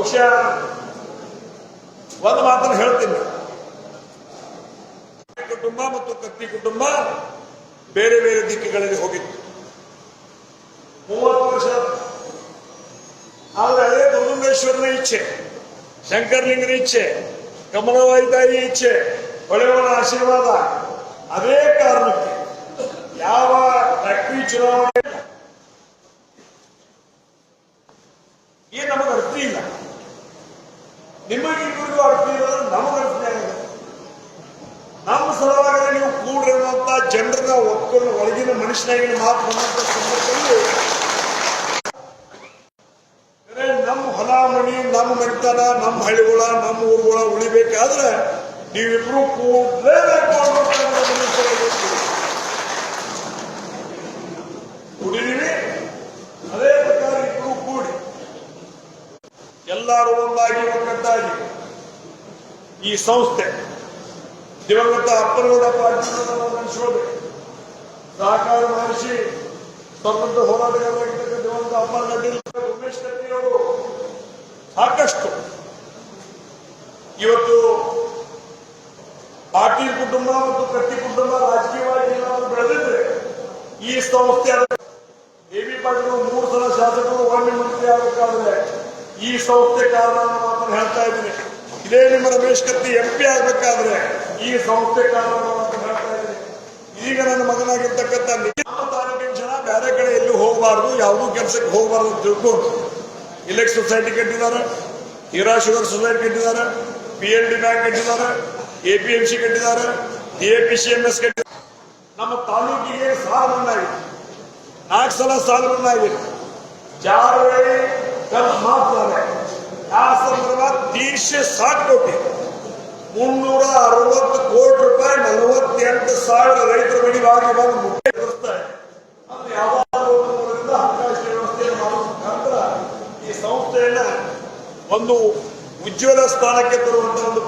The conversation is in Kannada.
ಬಹುಶಃ ಒಂದು ಮಾತನ್ನು ಹೇಳ್ತೀನಿ. ಕುಟುಂಬ ಮತ್ತು ಕತ್ತಿ ಕುಟುಂಬ ಬೇರೆ ಬೇರೆ ದಿಕ್ಕುಗಳಲ್ಲಿ ಹೋಗಿತ್ತು. ಮೂವತ್ತು ವರ್ಷ ಆದರೆ ಅದೇ ದುರ್ಗುಂಬೇಶ್ವರನ ಇಚ್ಛೆ ಶಂಕರ್ಲಿಂಗನ ಇಚ್ಛೆ ಕಮಲವಾಯಿ ತಾಯಿ ಇಚ್ಛೆ ಹೊಳೆಯವನ ಆಶೀರ್ವಾದ. ಅದೇ ಕಾರಣಕ್ಕೆ ಯಾವ ಫ್ಯಾಕ್ಟರಿ ಚುನಾವಣೆ ಏನು ನಮಗೆ ಅರ್ಥ ಇಲ್ಲ. ಇಲ್ಲ ನಮಗೆ ಆಗಿದೆ. ನಮ್ಮ ಸಲುವಾಗಿ ನೀವು ಕೂಡ್ರಿ ಅನ್ನುವಂತ ಜನರನ್ನ ಒಪ್ಕೊಂಡು ಒಳಗಿನ ಮನುಷ್ಯನಾಗಿ ಮಾತು ಬಂದಂತ ಸಂದರ್ಭದಲ್ಲಿ ನಮ್ಮ ಹೊಲ, ಮನಿ, ನಮ್ಮ ಮನೆತನ, ನಮ್ಮ ಹಳ್ಳಿಗಳ ನಮ್ಮ ಊರುಗಳ ಉಳಿಬೇಕಾದ್ರೆ ನೀವಿಬ್ರು ಕೂಡಲೇಬೇಕು. ಕುಡಿದೀವಿ. ಅದೇ ಪ್ರಕಾರ ಇಬ್ರು ಕೂಡಿ. ಎಲ್ಲರೂ ಒಂದಾಗಿ ಒಗ್ಗಟ್ಟಾಗಿ. ಈ ಸಂಸ್ಥೆ ದಿವಂಗತ ಅಪ್ಪನಗೌಡ ಪಾಟೀಲ್ ಸಹಕಾರ ಮಹರ್ಷಿ ಸ್ವತಂತ್ರ ಹೋರಾಟಗಾರರಾಗಿರ್ತಕ್ಕ ದಿವಂಗತ ಅಪ್ಪನ ಉಮೇಶ್ ಉಮೇಶ್ ಕಟ್ಟಿಯವರು ಸಾಕಷ್ಟು ಇವತ್ತು ಪಾಟೀಲ್ ಕುಟುಂಬ ಮತ್ತು ಕಟ್ಟಿ ಕುಟುಂಬ ರಾಜಕೀಯವಾಗಿ ಬೆಳೆದಿದ್ರೆ ಈ ಸಂಸ್ಥೆ ಎ ಬಿ ಪಾಟೀಲ್ ಮೂರು ಸಲ ಶಾಸಕರು, ಒಮ್ಮೆ ಮಂತ್ರಿ ಆಗಬೇಕಾದ್ರೆ ಈ ಸಂಸ್ಥೆ ಕಾರಣ ಮಾತ್ರ ಹೇಳ್ತಾ ಇದ್ದೀನಿ. ಇದೇ ನಿಮ್ಮ ರಮೇಶ್ ಕತ್ತಿ ಎಂ ಪಿ ಆಗ್ಬೇಕಾದ್ರೆ ಈ ಸಂಸ್ಥೆ ಈಗ ನನ್ನ ಮಗನಾಗಿರ್ತಕ್ಕಂಥ ತಾಲೂಕಿನ ಜನ ಬೇರೆ ಕಡೆ ಎಲ್ಲೂ ಹೋಗಬಾರ್ದು, ಯಾವುದೂ ಕೆಲಸಕ್ಕೆ ಹೋಗಬಾರ್ದು ಅಂತ ತಿಳ್ಕೊಂಡು. ಇಲೆಕ್ಟ್ ಸೊಸೈಟಿ ಕಟ್ಟಿದ್ದಾರೆ ಹೀರಾ ಶುಗರ್ ಸೊಸೈಟಿ ಕಟ್ಟಿದ್ದಾರೆ ಪಿ ಎಲ್ ಡಿ ಬ್ಯಾಂಕ್ ಕಟ್ಟಿದ್ದಾರೆ ಎ ಪಿ ಎಂ ಸಿ ಕಟ್ಟಿದ್ದಾರೆ A P C M S ಕಟ್ಟಿದ್ದಾರೆ. ನಮ್ಮ ತಾಲೂಕಿಗೆ ಸಾಲ ಬಂದಾಗಿದೆ ನಾಲ್ಕು ಸಲ ಸಾಲ ಬಂದಾಗಿದೆ ಆಗಿದೆ ಚಾರ್ವೇ ಕಲ್ ಆ ಸಂದರ್ಭ ದೀಡ್ಶೆ ಸಾಟ್ ಕೋಟಿ ಮುನ್ನೂರ ಅರವತ್ತು ಕೋಟಿ ರೂಪಾಯಿ, ನಲವತ್ತೆಂಟು ಸಾವಿರ ರೈತರ ಬಳಿ ಬಾಗಿ ಬಂದು ಮುಖ್ಯ ಕೊಡಿಸ್ತಾರೆ ಅಂದ್ರೆ ಯಾವಾಗ ಮೂಲದಿಂದ ಹಣಕಾಸು ವ್ಯವಸ್ಥೆ ಮಾಡುವ ಮುಖಾಂತರ ಈ ಸಂಸ್ಥೆಯನ್ನ ಒಂದು ಉಜ್ವಲ ಸ್ಥಾನಕ್ಕೆ ತರುವಂತಹ ಒಂದು